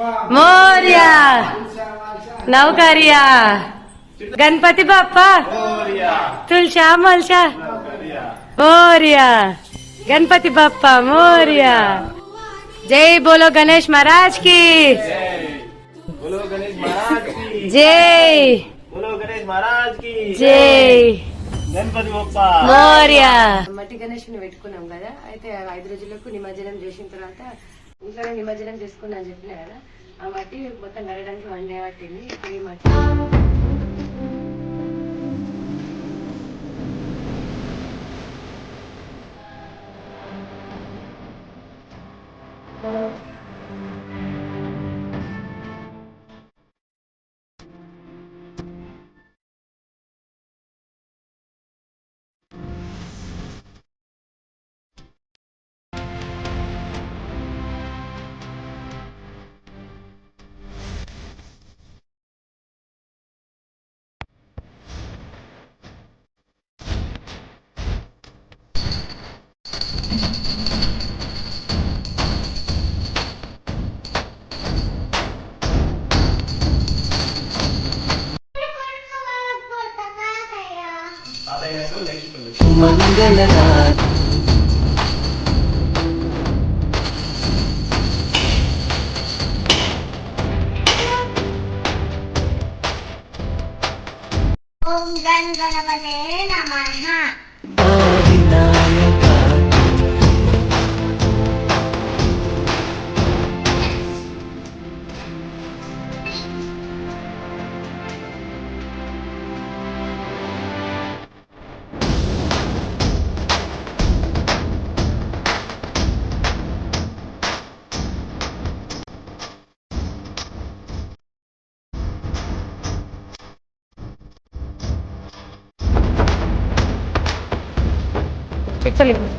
మోర్యా. నౌకరియా. గణపతి బాప్పా. తుల్షా మల్షా. మోర్యా. గణపతి బాప్పా మోర్యా. జై బోలో గణేష్ మహారాజ్కి. జై జై. మోర్యా. మట్టి గణేష్ పెట్టుకున్నాం కదా. అయితే ఐదు రోజులకు నిమజ్జనం చేసిన తర్వాత ఇంట్లోనే నిమజ్జనం చేసుకున్నా అని చెప్పిన కదా ఆ మట్టి మొత్తం కడడానికి వన్ డే పట్టింది. ఇప్పుడు ఈ మట్టి Thank ಮಂಗಲ ಓಂ ಗಂಗಣಪತೇ ನಮಃ నమః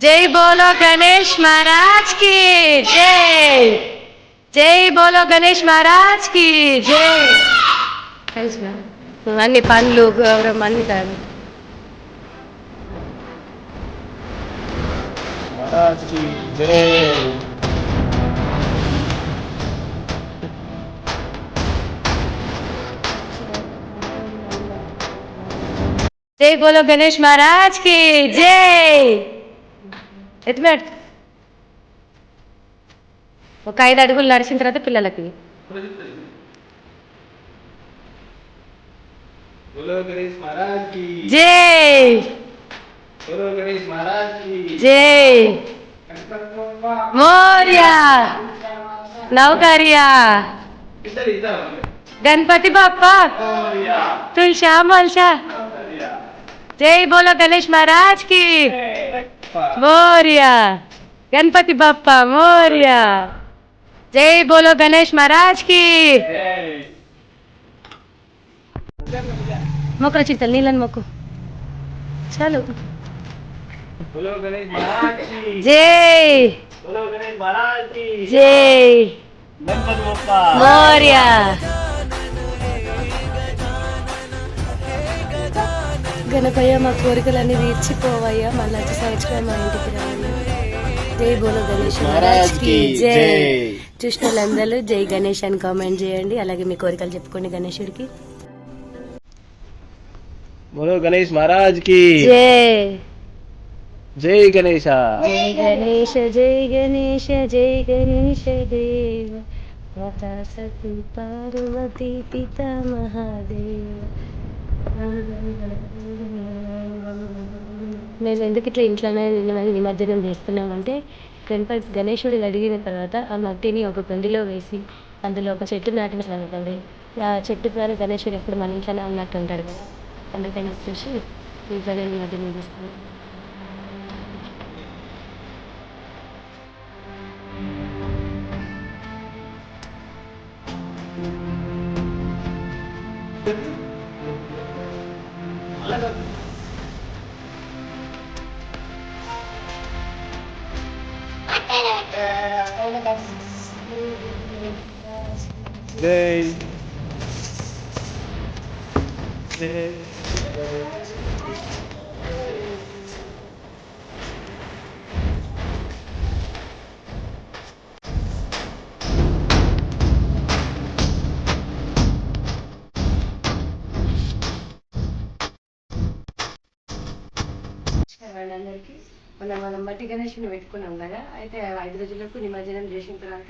జై బోలో గణేష్ మహారాజ్ కి జై జై బోలో గణేష్ మహారాజ్ కి జై తెలుసుగా అన్ని పండ్లు గౌరవం అన్ని కాదు महाराज की जय జై బోలో గణేష్ మహారాజ్ కి జై ఎత్తుమేట్ ఒక ఐదు అడుగులు నడిచిన తర్వాత పిల్లలకి बोलो गणेश महाराज की జై बोलो गणेश महाराज की జై गणपति बप्पा మోర్యా నౌకర్యా इधर इधर గణపతి బాప్పా జై బోలో గణేష్ మహారాజ్కి మోర్య. గణపతి బప్ప మోర్య. జై బోలో గణేష్ మహారాజ్కి మొక్కన చిరుతలు నీళ్ళని మొక్కు. చాలు. జై. జై. మోర్యా. గణపయ్య మా కోరికలన్నీ తీర్చిపోవయ్యా. మళ్ళీ వచ్చి సంవత్సరం మా ఇంటికి రావాలి. జై బోల గణేష్ మహారాజ్కి జై. చూసిన జై గణేష్ అని కామెంట్ చేయండి. అలాగే మీ కోరికలు చెప్పుకోండి గణేశుడికి బోలో గణేష్ మహారాజ్కి జై. జై గణేష. జై గణేష జై గణేష జై గణేష దేవ. మాతా సతు పార్వతి పితా మహాదేవ మేము ఎందుకు ఇట్లా ఇంట్లోనే నిమజ్జనం చేస్తున్నామంటే గణపతి గణేశుడు అడిగిన తర్వాత ఆ మట్టిని ఒక కుండిలో వేసి అందులో ఒక చెట్టు నాటిన కదండి ఆ చెట్టు ద్వారా గణేశుడు ఎప్పుడు మన ఇంట్లోనే ఉన్నట్టు ఉంటాడు కదా. అందుకని వచ్చేసి ఇంట్లోనే నిమజ్జనం చేస్తున్నాం Day. Day. నమస్కారం అందరికీ మనం మనం మట్టి గణేష్ని పెట్టుకున్నాం కదా అయితే ఐదు రోజులకు నిమజ్జనం చేసిన తర్వాత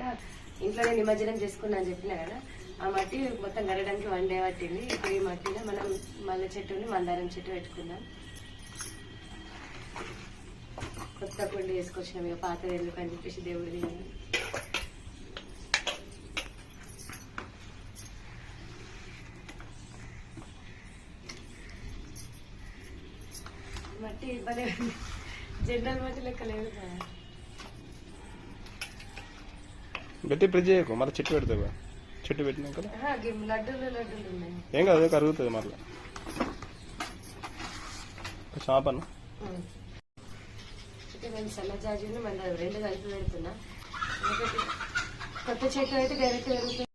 ఇంట్లోనే నిమజ్జనం చేసుకున్నా అని చెప్పిన కదా ఆ మట్టి మొత్తం గరడానికి వన్ డే పట్టింది. ఇప్పుడు ఈ మట్టిలో మనం మల్లె చెట్టుని మందారం చెట్టు పెట్టుకుందాం కొత్త కుండి వేసుకొచ్చినాం ఇక పాత ఎందుకు అని చెప్పేసి దేవుడిని జనరల్ మట్టి లెక్క లేదు. గట్టి ప్రెస్ చేయకు మళ్ళీ చెట్టు పెడతావు చెట్టు పెట్టినాక లడ్డూలు లడ్డూలు ఉన్నాయి. ఏం కాదు కరుగుతుంది మళ్ళీ. చాపను నేను సన్నజాజుని మన రెండు కలిపి పెడుతున్నా. కొత్త చెట్టు అయితే డైరెక్ట్ పెరుగుతుంది.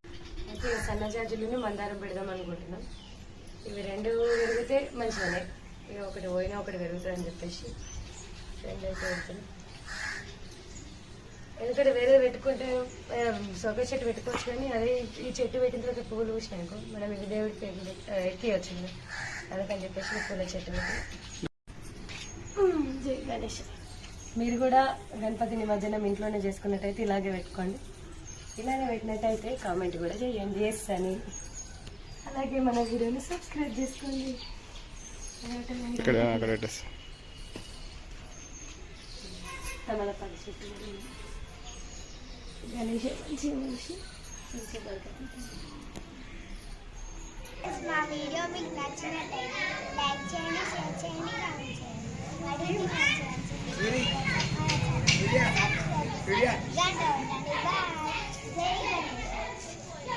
అయితే సన్నజాజులను మందారం పెడదాం అనుకుంటున్నాం. ఇవి రెండు పెరిగితే మంచిగానే. ఇక ఒకటి పోయినా ఒకటి పెరుగుతుంది అని చెప్పేసి రెండు అయితే పెడుతున్నాం ఎందుకంటే వేరే పెట్టుకుంటే సొగ చెట్టు పెట్టుకోవచ్చు కానీ అదే ఈ చెట్టు పెట్టిన తర్వాత పువ్వులు పూసినాయనుకో మనం ఇది దేవుడికి ఎక్కియచ్చు అందుకని చెప్పేసి పూల చెట్టు పెట్టి. గణేష్. మీరు కూడా గణపతి నిమజ్జనం ఇంట్లోనే చేసుకున్నట్టయితే ఇలాగే పెట్టుకోండి. ఇలాగే పెట్టినట్టయితే కామెంట్ కూడా చేయండి. ఎస్ అని అలాగే మన వీడియోని సబ్స్క్రైబ్ చేసుకోండి. ఇక్కడ అక్కడ పెట్టేసి తమలపాకు చెట్టు కూడా ఉంది. గణేష్ మంచి మనిషి మంచి బరకత్. మా వీడియో మీకు నచ్చినట్లయితే లైక్ చేయండి షేర్ చేయండి. కామెంట్ చేయండి మరిన్ని సబ్స్క్రైబ్